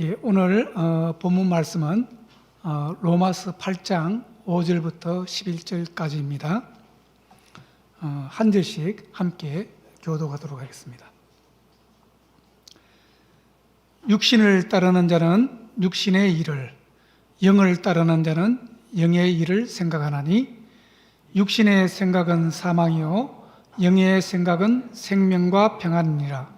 예, 오늘 어, 본문 말씀은 어, 로마서 8장 5절부터 11절까지입니다. 어, 한 절씩 함께 교도하도록 하겠습니다. 육신을 따르는 자는 육신의 일을, 영을 따르는 자는 영의 일을 생각하나니 육신의 생각은 사망이요 영의 생각은 생명과 평안이니라.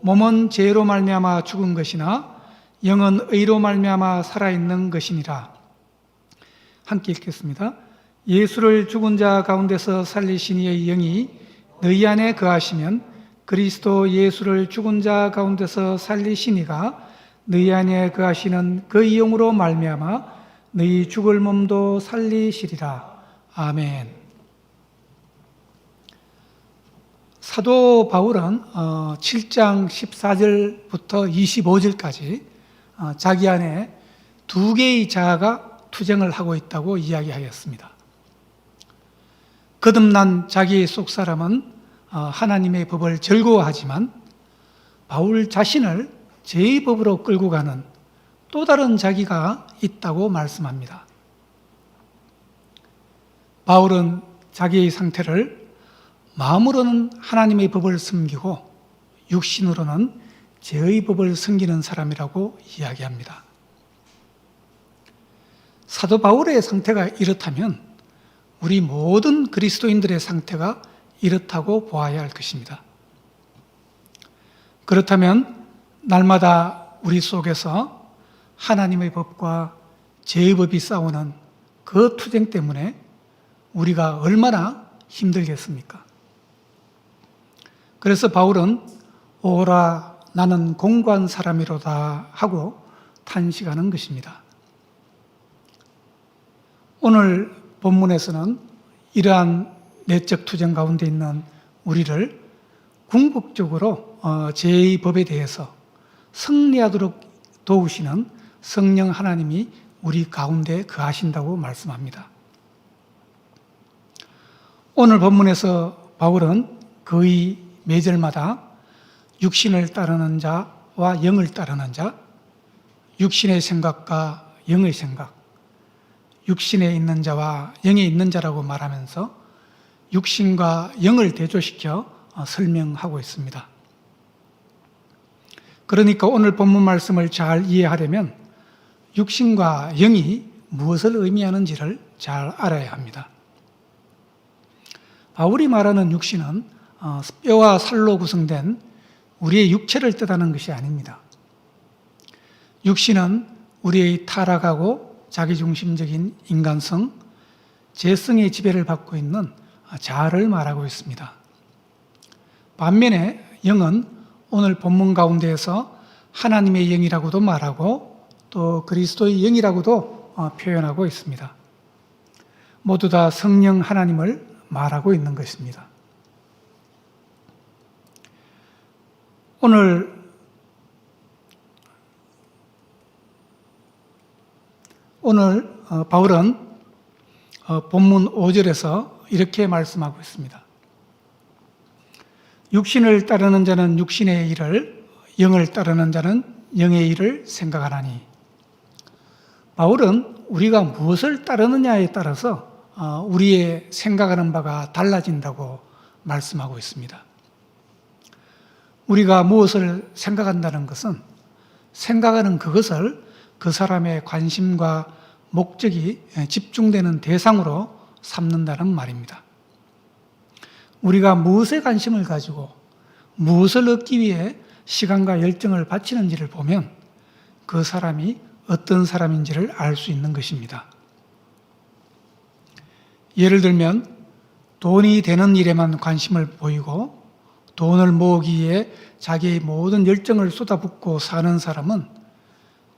몸은 죄로 말미암아 죽은 것이나 영은 의로 말미암아 살아 있는 것이니라. 함께 읽겠습니다. 예수를 죽은 자 가운데서 살리신 이의 영이 너희 안에 거하시면 그리스도 예수를 죽은 자 가운데서 살리신 이가 너희 안에 거하시는 그 영으로 말미암아 너희 죽을 몸도 살리시리라. 아멘. 사도 바울은 7장 14절부터 25절까지 어, 자기 안에 두 개의 자아가 투쟁을 하고 있다고 이야기하였습니다. 거듭난 자기의 속 사람은 어, 하나님의 법을 즐거워하지만 바울 자신을 죄의 법으로 끌고 가는 또 다른 자기가 있다고 말씀합니다. 바울은 자기의 상태를 마음으로는 하나님의 법을 섬기고 육신으로는 죄의 법을 섬기는 사람이라고 이야기합니다. 사도 바울의 상태가 이렇다면 우리 모든 그리스도인들의 상태가 이렇다고 보아야 할 것입니다. 그렇다면 날마다 우리 속에서 하나님의 법과 죄의 법이 싸우는 그 투쟁 때문에 우리가 얼마나 힘들겠습니까? 그래서 바울은 오라 나는 공고한 사람이로다 하고 탄식하는 것입니다. 오늘 본문에서는 이러한 내적 투쟁 가운데 있는 우리를 궁극적으로 어, 죄의 법에 대해서 승리하도록 도우시는 성령 하나님이 우리 가운데 거하신다고 말씀합니다. 오늘 본문에서 바울은 거의 매절마다 육신을 따르는 자와 영을 따르는 자, 육신의 생각과 영의 생각, 육신에 있는 자와 영에 있는 자라고 말하면서 육신과 영을 대조시켜 어, 설명하고 있습니다. 그러니까 오늘 본문 말씀을 잘 이해하려면 육신과 영이 무엇을 의미하는지를 잘 알아야 합니다. 바울이 말하는 육신은 어, 뼈와 살로 구성된 우리의 육체를 뜻하는 것이 아닙니다. 육신은 우리의 타락하고 자기중심적인 인간성, 재성의 지배를 받고 있는 자아를 말하고 있습니다. 반면에 영은 오늘 본문 가운데에서 하나님의 영이라고도 말하고 또 그리스도의 영이라고도 어, 표현하고 있습니다. 모두 다 성령 하나님을 말하고 있는 것입니다. 오늘 오늘 어, 바울은 어, 본문 5절에서 이렇게 말씀하고 있습니다. 육신을 따르는 자는 육신의 일을, 영을 따르는 자는 영의 일을 생각하나니. 바울은 우리가 무엇을 따르느냐에 따라서 어, 우리의 생각하는 바가 달라진다고 말씀하고 있습니다. 우리가 무엇을 생각한다는 것은 생각하는 그것을 그 사람의 관심과 목적이 집중되는 대상으로 삼는다는 말입니다. 우리가 무엇에 관심을 가지고 무엇을 얻기 위해 시간과 열정을 바치는지를 보면 그 사람이 어떤 사람인지를 알 수 있는 것입니다. 예를 들면 돈이 되는 일에만 관심을 보이고 돈을 모으기 위해 자기의 모든 열정을 쏟아붓고 사는 사람은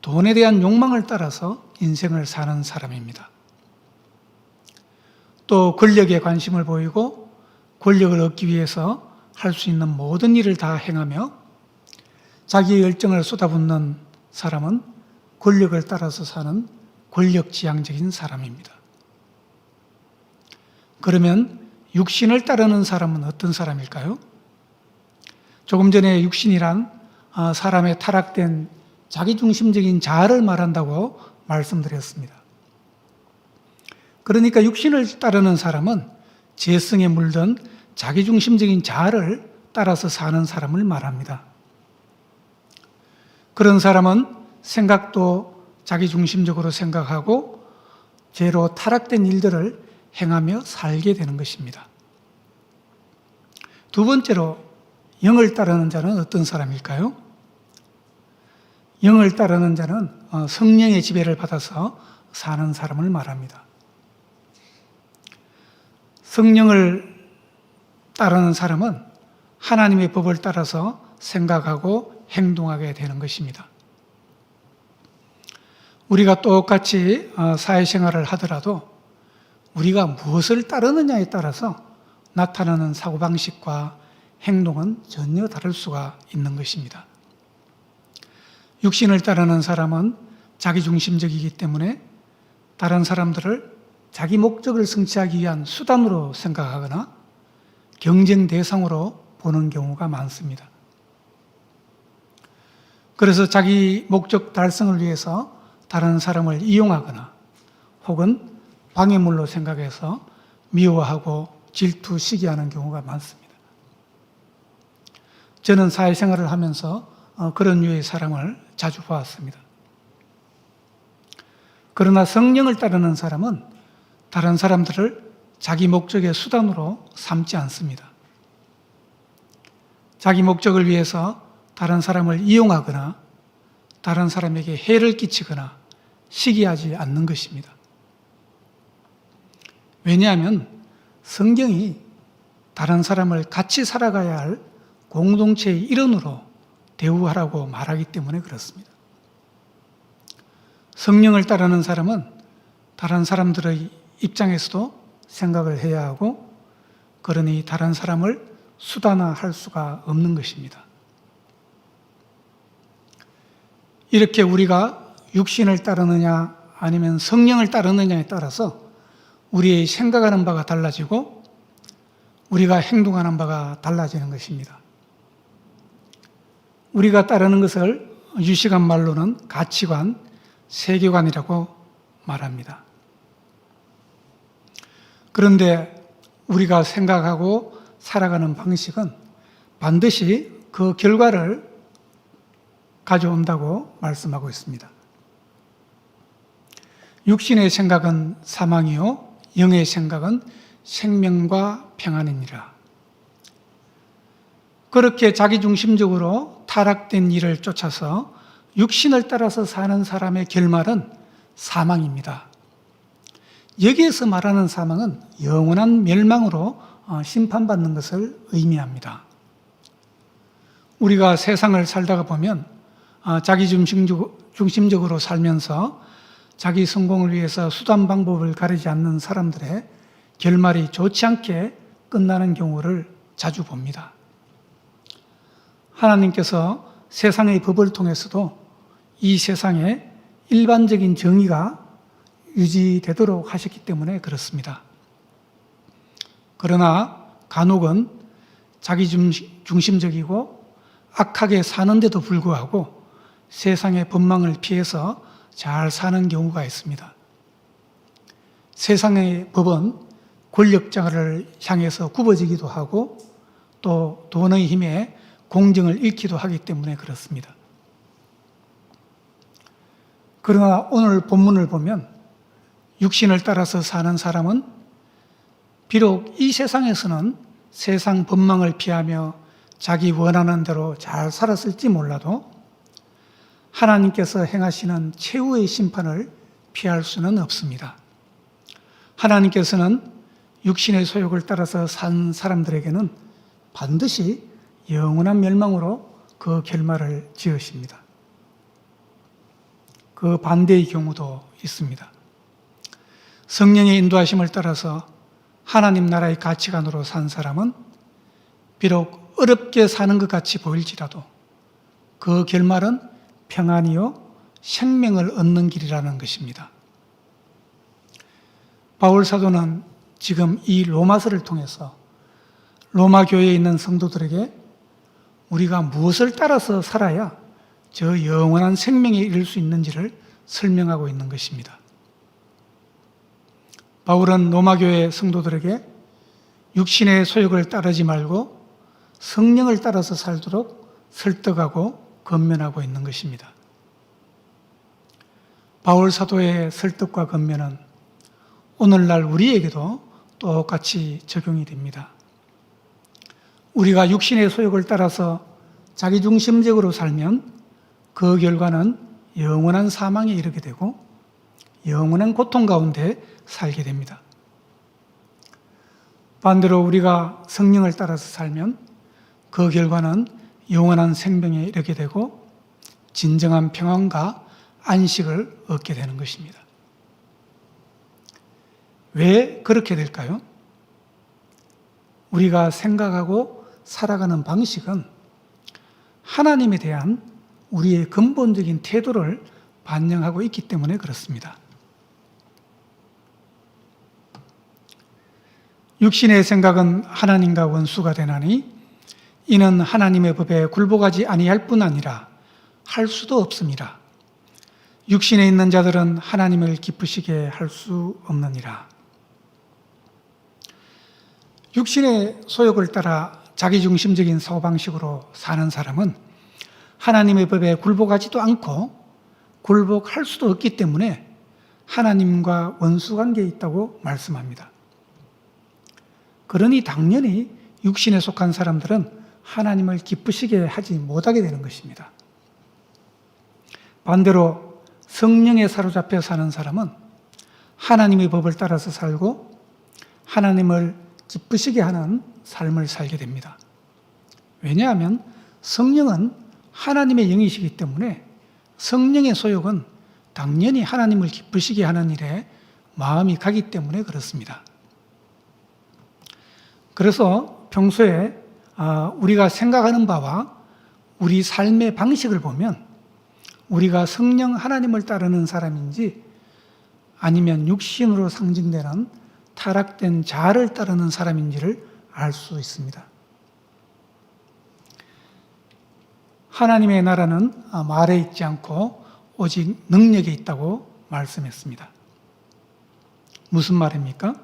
돈에 대한 욕망을 따라서 인생을 사는 사람입니다. 또 권력에 관심을 보이고 권력을 얻기 위해서 할 수 있는 모든 일을 다 행하며 자기의 열정을 쏟아붓는 사람은 권력을 따라서 사는 권력지향적인 사람입니다. 그러면 육신을 따르는 사람은 어떤 사람일까요? 조금 전에 육신이란 아, 사람의 타락된 자기중심적인 자아를 말한다고 말씀드렸습니다. 그러니까 육신을 따르는 사람은 재성에 물든 자기중심적인 자아를 따라서 사는 사람을 말합니다. 그런 사람은 생각도 자기중심적으로 생각하고 죄로 타락된 일들을 행하며 살게 되는 것입니다. 두 번째로 영을 따르는 자는 어떤 사람일까요? 영을 따르는 자는 어, 성령의 지배를 받아서 사는 사람을 말합니다. 성령을 따르는 사람은 하나님의 법을 따라서 생각하고 행동하게 되는 것입니다. 우리가 똑같이 어, 사회생활을 하더라도 우리가 무엇을 따르느냐에 따라서 나타나는 사고방식과 행동은 전혀 다를 수가 있는 것입니다. 육신을 따르는 사람은 자기중심적이기 때문에 다른 사람들을 자기 목적을 성취하기 위한 수단으로 생각하거나 경쟁 대상으로 보는 경우가 많습니다. 그래서 자기 목적 달성을 위해서 다른 사람을 이용하거나 혹은 방해물로 생각해서 미워하고 질투, 시기하는 경우가 많습니다. 저는 사회생활을 하면서 어, 그런 류의 사람을 자주 보았습니다. 그러나 성령을 따르는 사람은 다른 사람들을 자기 목적의 수단으로 삼지 않습니다. 자기 목적을 위해서 다른 사람을 이용하거나 다른 사람에게 해를 끼치거나 시기하지 않는 것입니다. 왜냐하면 성경이 다른 사람을 같이 살아가야 할 공동체의 일원으로 대우하라고 말하기 때문에 그렇습니다. 성령을 따르는 사람은 다른 사람들의 입장에서도 생각을 해야 하고 그러니 다른 사람을 수단화할 수가 없는 것입니다. 이렇게 우리가 육신을 따르느냐 아니면 성령을 따르느냐에 따라서 우리의 생각하는 바가 달라지고 우리가 행동하는 바가 달라지는 것입니다. 우리가 따르는 것을 유식한 말로는 가치관, 세계관이라고 말합니다. 그런데 우리가 생각하고 살아가는 방식은 반드시 그 결과를 가져온다고 말씀하고 있습니다. 육신의 생각은 사망이요, 영의 생각은 생명과 평안이니라. 그렇게 자기중심적으로 타락된 일을 쫓아서 육신을 따라서 사는 사람의 결말은 사망입니다. 여기에서 말하는 사망은 영원한 멸망으로 어, 심판받는 것을 의미합니다. 우리가 세상을 살다가 보면 어, 자기 중심적으로 살면서 자기 성공을 위해서 수단 방법을 가리지 않는 사람들의 결말이 좋지 않게 끝나는 경우를 자주 봅니다. 하나님께서 세상의 법을 통해서도 이 세상에 일반적인 정의가 유지되도록 하셨기 때문에 그렇습니다. 그러나 간혹은 자기 중심적이고 악하게 사는데도 불구하고 세상의 법망을 피해서 잘 사는 경우가 있습니다. 세상의 법은 권력자를 향해서 굽어지기도 하고 또 돈의 힘에 공정을 잃기도 하기 때문에 그렇습니다. 그러나 오늘 본문을 보면 육신을 따라서 사는 사람은 비록 이 세상에서는 세상 법망을 피하며 자기 원하는 대로 잘 살았을지 몰라도 하나님께서 행하시는 최후의 심판을 피할 수는 없습니다. 하나님께서는 육신의 소욕을 따라서 산 사람들에게는 반드시 영원한 멸망으로 그 결말을 지으십니다. 그 반대의 경우도 있습니다. 성령의 인도하심을 따라서 하나님 나라의 가치관으로 산 사람은 비록 어렵게 사는 것 같이 보일지라도 그 결말은 평안이요 생명을 얻는 길이라는 것입니다. 바울 사도는 지금 이 로마서를 통해서 로마 교회에 있는 성도들에게 우리가 무엇을 따라서 살아야 저 영원한 생명에 이를 수 있는지를 설명하고 있는 것입니다. 바울은 로마 교회 성도들에게 육신의 소욕을 따르지 말고 성령을 따라서 살도록 설득하고 건면하고 있는 것입니다. 바울 사도의 설득과 건면은 오늘날 우리에게도 똑같이 적용이 됩니다. 우리가 육신의 소욕을 따라서 자기중심적으로 살면 그 결과는 영원한 사망에 이르게 되고 영원한 고통 가운데 살게 됩니다. 반대로 우리가 성령을 따라서 살면 그 결과는 영원한 생명에 이르게 되고 진정한 평안과 안식을 얻게 되는 것입니다. 왜 그렇게 될까요? 우리가 생각하고 살아가는 방식은 하나님에 대한 우리의 근본적인 태도를 반영하고 있기 때문에 그렇습니다. 육신의 생각은 하나님과 원수가 되나니 이는 하나님의 법에 굴복하지 아니할 뿐 아니라 할 수도 없습니다. 육신에 있는 자들은 하나님을 기쁘시게 할 수 없느니라. 육신의 소욕을 따라 자기중심적인 사고방식으로 사는 사람은 하나님의 법에 굴복하지도 않고 굴복할 수도 없기 때문에 하나님과 원수 관계에 있다고 말씀합니다. 그러니 당연히 육신에 속한 사람들은 하나님을 기쁘시게 하지 못하게 되는 것입니다. 반대로 성령에 사로잡혀 사는 사람은 하나님의 법을 따라서 살고 하나님을 기쁘시게 하는 삶을 살게 됩니다. 왜냐하면 성령은 하나님의 영이시기 때문에 성령의 소욕은 당연히 하나님을 기쁘시게 하는 일에 마음이 가기 때문에 그렇습니다. 그래서 평소에 아, 우리가 생각하는 바와 우리 삶의 방식을 보면 우리가 성령 하나님을 따르는 사람인지 아니면 육신으로 상징되는 타락된 자를 따르는 사람인지를 알 수 있습니다. 하나님의 나라는 아, 말에 있지 않고 오직 능력에 있다고 말씀했습니다. 무슨 말입니까?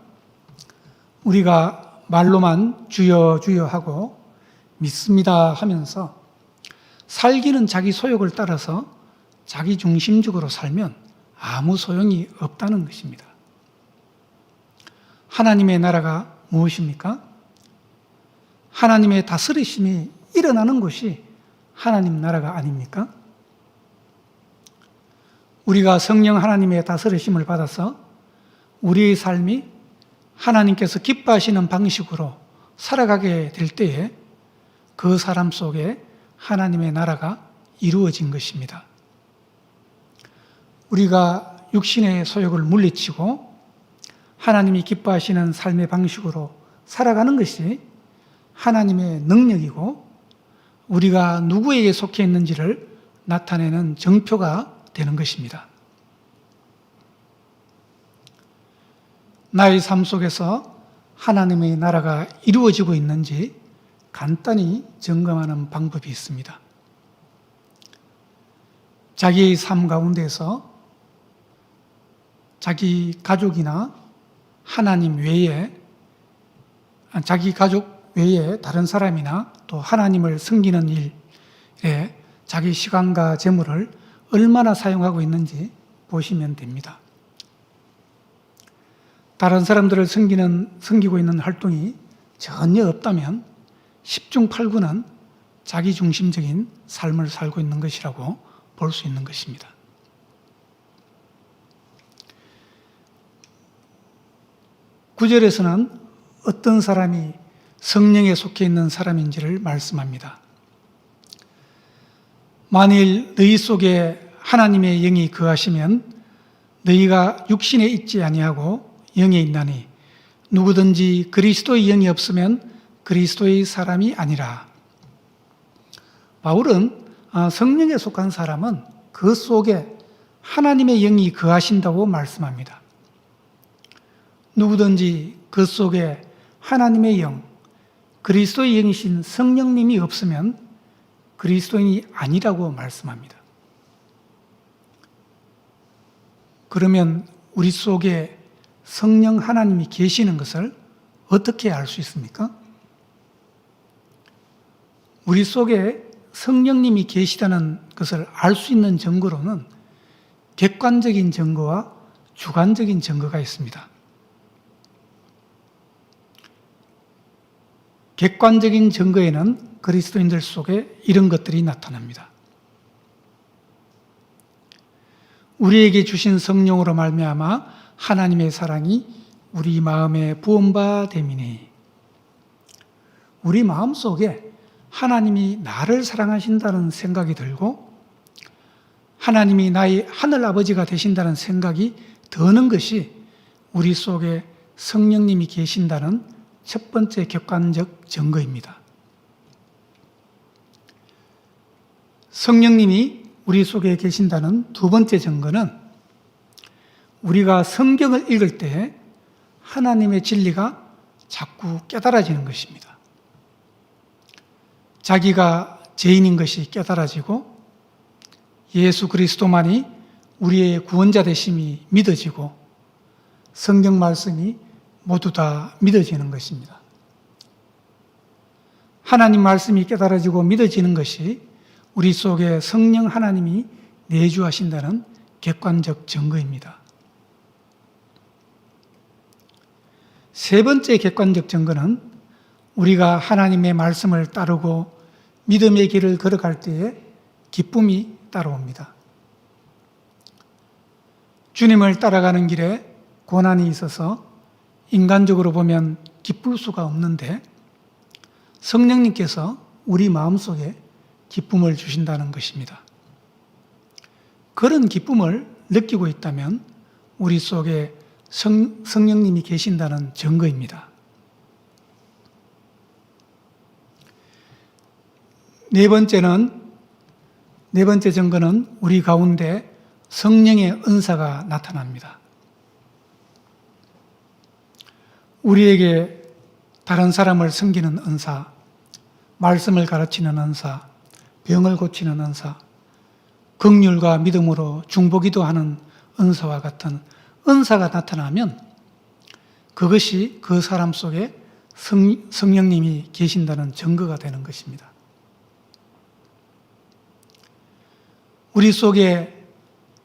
우리가 말로만 주여 주여 하고 믿습니다 하면서 살기는 자기 소욕을 따라서 자기 중심적으로 살면 아무 소용이 없다는 것입니다. 하나님의 나라가 무엇입니까? 하나님의 다스리심이 일어나는 곳이 하나님 나라가 아닙니까? 우리가 성령 하나님의 다스리심을 받아서 우리의 삶이 하나님께서 기뻐하시는 방식으로 살아가게 될 때에 그 사람 속에 하나님의 나라가 이루어진 것입니다. 우리가 육신의 소욕을 물리치고 하나님이 기뻐하시는 삶의 방식으로 살아가는 것이 하나님의 능력이고 우리가 누구에게 속해 있는지를 나타내는 정표가 되는 것입니다. 나의 삶 속에서 하나님의 나라가 이루어지고 있는지 간단히 점검하는 방법이 있습니다. 자기의 삶 가운데서 자기 가족이나 하나님 외에 자기 가족 외에 다른 사람이나 또 하나님을 섬기는 일에 자기 시간과 재물을 얼마나 사용하고 있는지 보시면 됩니다. 다른 사람들을 섬기는, 섬기고 있는 활동이 전혀 없다면 10중 8구는 자기 중심적인 삶을 살고 있는 것이라고 볼 수 있는 것입니다. 구절에서는 어떤 사람이 성령에 속해 있는 사람인지를 말씀합니다. 만일 너희 속에 하나님의 영이 거하시면 너희가 육신에 있지 아니하고 영에 있나니 누구든지 그리스도의 영이 없으면 그리스도의 사람이 아니라. 바울은 아, 성령에 속한 사람은 그 속에 하나님의 영이 거하신다고 말씀합니다. 누구든지 그 속에 하나님의 영, 그리스도의 영이신 성령님이 없으면 그리스도인이 아니라고 말씀합니다. 그러면 우리 속에 성령 하나님이 계시는 것을 어떻게 알 수 있습니까? 우리 속에 성령님이 계시다는 것을 알 수 있는 증거로는 객관적인 증거와 주관적인 증거가 있습니다. 객관적인 증거에는 그리스도인들 속에 이런 것들이 나타납니다. 우리에게 주신 성령으로 말미암아 하나님의 사랑이 우리 마음에 부음바 됨이니 우리 마음 속에 하나님이 나를 사랑하신다는 생각이 들고 하나님이 나의 하늘 아버지가 되신다는 생각이 드는 것이 우리 속에 성령님이 계신다는 첫 번째 객관적 증거입니다. 성령님이 우리 속에 계신다는 두 번째 증거는 우리가 성경을 읽을 때 하나님의 진리가 자꾸 깨달아지는 것입니다. 자기가 죄인인 것이 깨달아지고 예수 그리스도만이 우리의 구원자 되심이 믿어지고 성경 말씀이 모두 다 믿어지는 것입니다. 하나님 말씀이 깨달아지고 믿어지는 것이 우리 속에 성령 하나님이 내주하신다는 객관적 증거입니다. 세 번째 객관적 증거는 우리가 하나님의 말씀을 따르고 믿음의 길을 걸어갈 때에 기쁨이 따라옵니다. 주님을 따라가는 길에 고난이 있어서 인간적으로 보면 기쁠 수가 없는데 성령님께서 우리 마음속에 기쁨을 주신다는 것입니다. 그런 기쁨을 느끼고 있다면 우리 속에 성, 성령님이 계신다는 증거입니다. 네 번째는 네 번째 증거는 우리 가운데 성령의 은사가 나타납니다. 우리에게 다른 사람을 섬기는 은사, 말씀을 가르치는 은사, 병을 고치는 은사, 극률과 믿음으로 중보기도 하는 은사와 같은 은사가 나타나면 그것이 그 사람 속에 성, 성령님이 계신다는 증거가 되는 것입니다. 우리 속에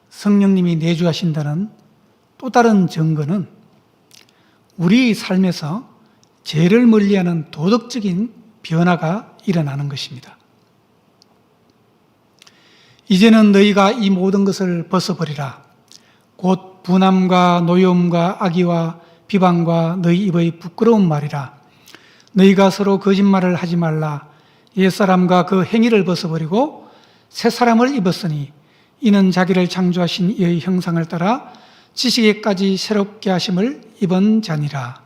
성령님이 내주하신다는 또 다른 증거는 우리 삶에서 죄를 멀리하는 도덕적인 변화가 일어나는 것입니다. 이제는 너희가 이 모든 것을 벗어버리라. 곧 분함과 노여움과 악의와 비방과 너희 입의 부끄러운 말이라. 너희가 서로 거짓말을 하지 말라. 옛사람과 그 행위를 벗어버리고 새 사람을 입었으니 이는 자기를 창조하신 이의 형상을 따라 지식에까지 새롭게 하심을 입은 자니라.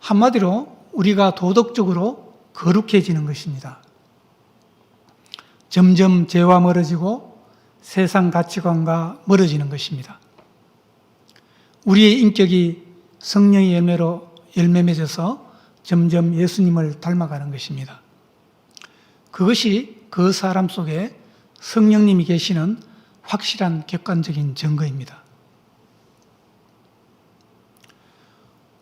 한마디로 우리가 도덕적으로 거룩해지는 것입니다. 점점 죄와 멀어지고 세상 가치관과 멀어지는 것입니다. 우리의 인격이 성령의 열매로 열매 맺어서 점점 예수님을 닮아가는 것입니다. 그것이 그 사람 속에 성령님이 계시는 확실한 객관적인 증거입니다.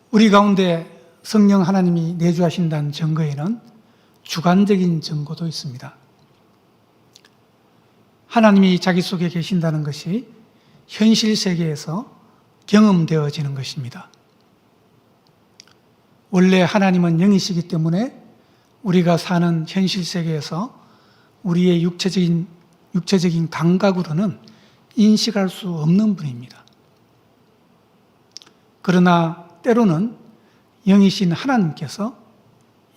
우리 가운데 성령 하나님이 내주하신다는 증거에는 주관적인 증거도 있습니다. 하나님이 자기 속에 계신다는 것이 현실 세계에서 경험되어지는 것입니다. 원래 하나님은 영이시기 때문에 우리가 사는 현실 세계에서 우리의 육체적인 육체적인 감각으로는 인식할 수 없는 분입니다. 그러나 때로는 영이신 하나님께서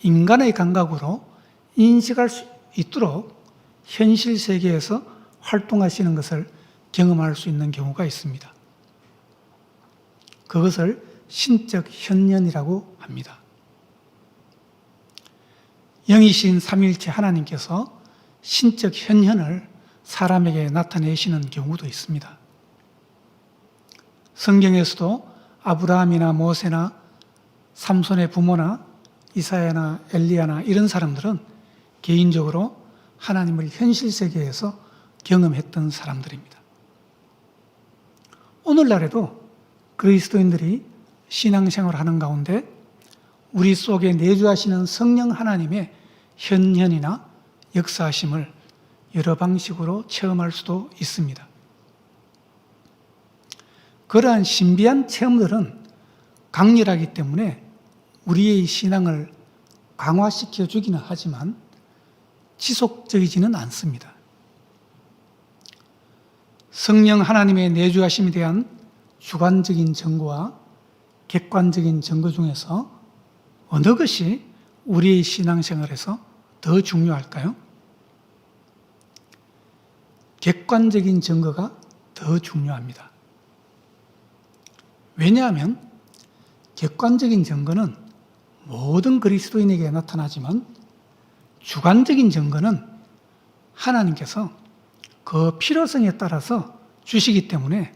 인간의 감각으로 인식할 수 있도록 현실 세계에서 활동하시는 것을 경험할 수 있는 경우가 있습니다. 그것을 신적 현현이라고 합니다. 영이신 삼일체 하나님께서 신적 현현을 사람에게 나타내시는 경우도 있습니다. 성경에서도 아브라함이나 모세나 삼손의 부모나 이사야나 엘리야나 이런 사람들은 개인적으로 하나님을 현실 세계에서 경험했던 사람들입니다. 오늘날에도 그리스도인들이 신앙생활 하는 가운데 우리 속에 내주하시는 성령 하나님의 현현이나 역사하심을 여러 방식으로 체험할 수도 있습니다. 그러한 신비한 체험들은 강렬하기 때문에 우리의 신앙을 강화시켜 주기는 하지만 지속적이지는 않습니다. 성령 하나님의 내주하심에 대한 주관적인 증거와 객관적인 증거 중에서 어느 것이 우리의 신앙생활에서 더 중요할까요? 객관적인 증거가 더 중요합니다. 왜냐하면 객관적인 증거는 모든 그리스도인에게 나타나지만 주관적인 증거는 하나님께서 그 필요성에 따라서 주시기 때문에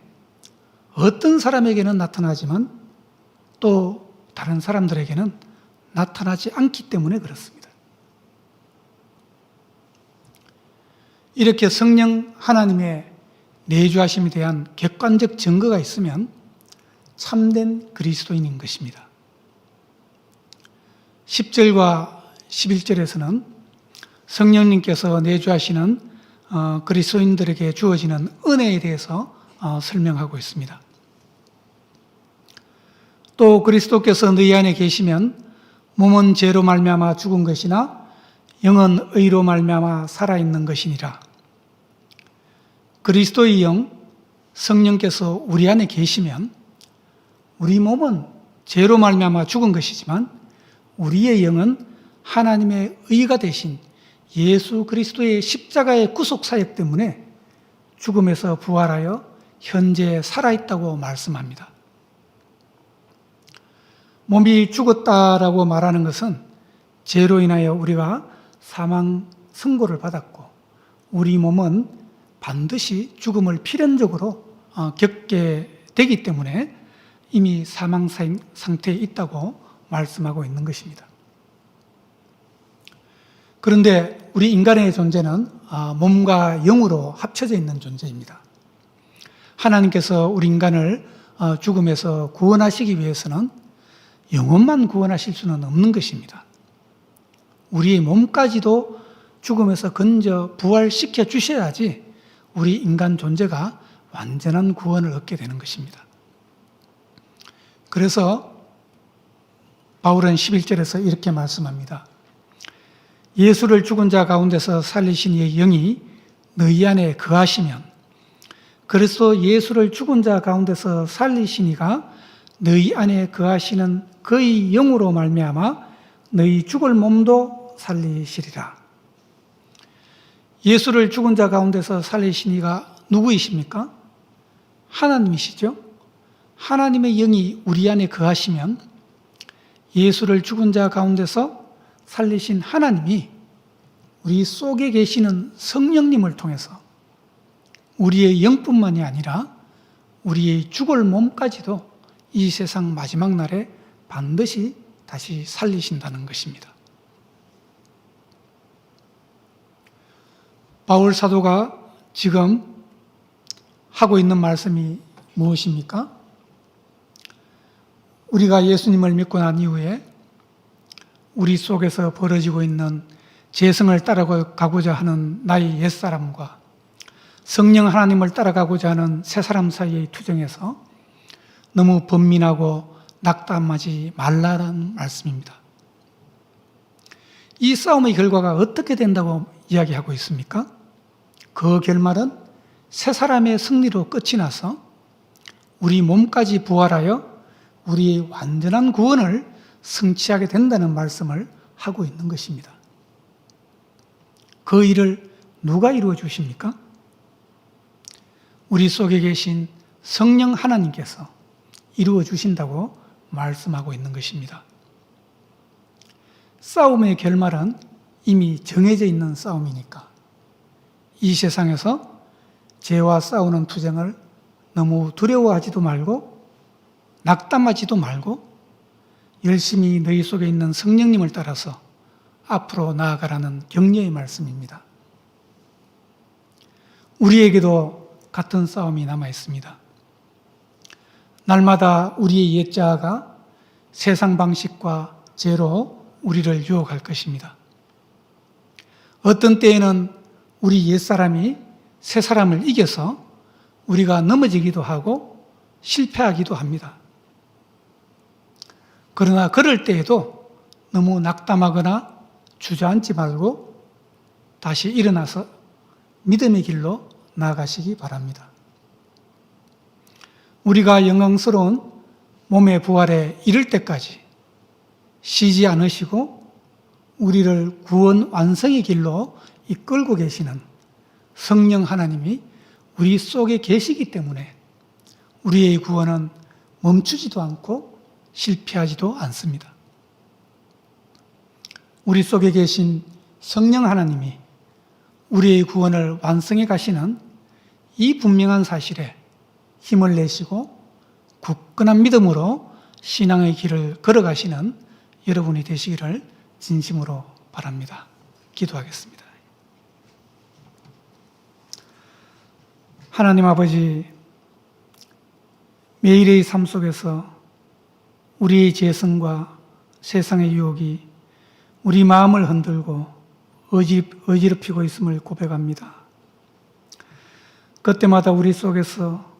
어떤 사람에게는 나타나지만 또 다른 사람들에게는 나타나지 않기 때문에 그렇습니다. 이렇게 성령 하나님의 내주하심에 대한 객관적 증거가 있으면 참된 그리스도인인 것입니다. 10절과 11절에서는 성령님께서 내주하시는 어, 그리스도인들에게 주어지는 은혜에 대해서 어, 설명하고 있습니다. 또 그리스도께서 너희 안에 계시면 몸은 죄로 말미암아 죽은 것이나 영은 의로 말미암아 살아 있는 것이니라. 그리스도의 영 성령께서 우리 안에 계시면 우리 몸은 죄로 말미암아 죽은 것이지만 우리의 영은 하나님의 의가 되신 예수 그리스도의 십자가의 구속 사역 때문에 죽음에서 부활하여 현재 살아있다고 말씀합니다. 몸이 죽었다라고 말하는 것은 죄로 인하여 우리가 사망 선고를 받았고 우리 몸은 반드시 죽음을 필연적으로 어, 겪게 되기 때문에 이미 사망 상태에 있다고 말씀하고 있는 것입니다. 그런데 우리 인간의 존재는 아, 몸과 영으로 합쳐져 있는 존재입니다. 하나님께서 우리 인간을 어, 죽음에서 구원하시기 위해서는 영혼만 구원하실 수는 없는 것입니다. 우리의 몸까지도 죽음에서 건져 부활시켜 주셔야지 우리 인간 존재가 완전한 구원을 얻게 되는 것입니다. 그래서 바울은 11절에서 이렇게 말씀합니다. 예수를 죽은 자 가운데서 살리신 이의 영이 너희 안에 거하시면 그리스도 예수를 죽은 자 가운데서 살리신 이가 너희 안에 거하시는 그의 영으로 말미암아 너희 죽을 몸도 살리시리라. 예수를 죽은 자 가운데서 살리신 이가 누구이십니까? 하나님이시죠. 하나님의 영이 우리 안에 거하시면 예수를 죽은 자 가운데서 살리신 하나님이 우리 속에 계시는 성령님을 통해서 우리의 영뿐만이 아니라 우리의 죽을 몸까지도 이 세상 마지막 날에 반드시 다시 살리신다는 것입니다. 바울 사도가 지금 하고 있는 말씀이 무엇입니까? 우리가 예수님을 믿고 난 이후에 우리 속에서 벌어지고 있는 재성을 따라가고자 하는 나의 옛사람과 성령 하나님을 따라가고자 하는 새 사람 사이의 투정에서 너무 번민하고 낙담하지 말라는 말씀입니다. 이 싸움의 결과가 어떻게 된다고 이야기하고 있습니까? 그 결말은 새 사람의 승리로 끝이 나서 우리 몸까지 부활하여 우리의 완전한 구원을 성취하게 된다는 말씀을 하고 있는 것입니다. 그 일을 누가 이루어 주십니까? 우리 속에 계신 성령 하나님께서 이루어 주신다고 말씀하고 있는 것입니다. 싸움의 결말은 이미 정해져 있는 싸움이니까 이 세상에서 죄와 싸우는 투쟁을 너무 두려워하지도 말고 낙담하지도 말고 열심히 너희 속에 있는 성령님을 따라서 앞으로 나아가라는 격려의 말씀입니다. 우리에게도 같은 싸움이 남아 있습니다. 날마다 우리의 옛자아가 세상 방식과 죄로 우리를 유혹할 것입니다. 어떤 때에는 우리 옛사람이 새 사람을 이겨서 우리가 넘어지기도 하고 실패하기도 합니다. 그러나 그럴 때에도 너무 낙담하거나 주저앉지 말고 다시 일어나서 믿음의 길로 나아가시기 바랍니다. 우리가 영광스러운 몸의 부활에 이를 때까지 쉬지 않으시고 우리를 구원 완성의 길로 이끌고 계시는 성령 하나님이 우리 속에 계시기 때문에 우리의 구원은 멈추지도 않고 실패하지도 않습니다. 우리 속에 계신 성령 하나님이 우리의 구원을 완성해 가시는 이 분명한 사실에 힘을 내시고 굳건한 믿음으로 신앙의 길을 걸어가시는 여러분이 되시기를 진심으로 바랍니다. 기도하겠습니다. 하나님 아버지, 매일의 삶 속에서 우리의 재성과 세상의 유혹이 우리 마음을 흔들고 어지, 어지럽히고 있음을 고백합니다. 그때마다 우리 속에서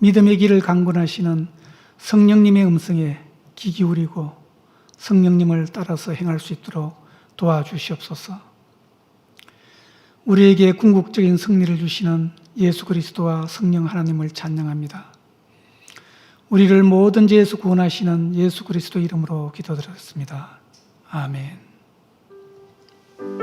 믿음의 길을 강권하시는 성령님의 음성에 귀 기울이고 성령님을 따라서 행할 수 있도록 도와주시옵소서. 우리에게 궁극적인 승리를 주시는 예수 그리스도와 성령 하나님을 찬양합니다. 우리를 모든 죄에서 구원하시는 예수 그리스도 이름으로 기도드렸습니다. 아멘.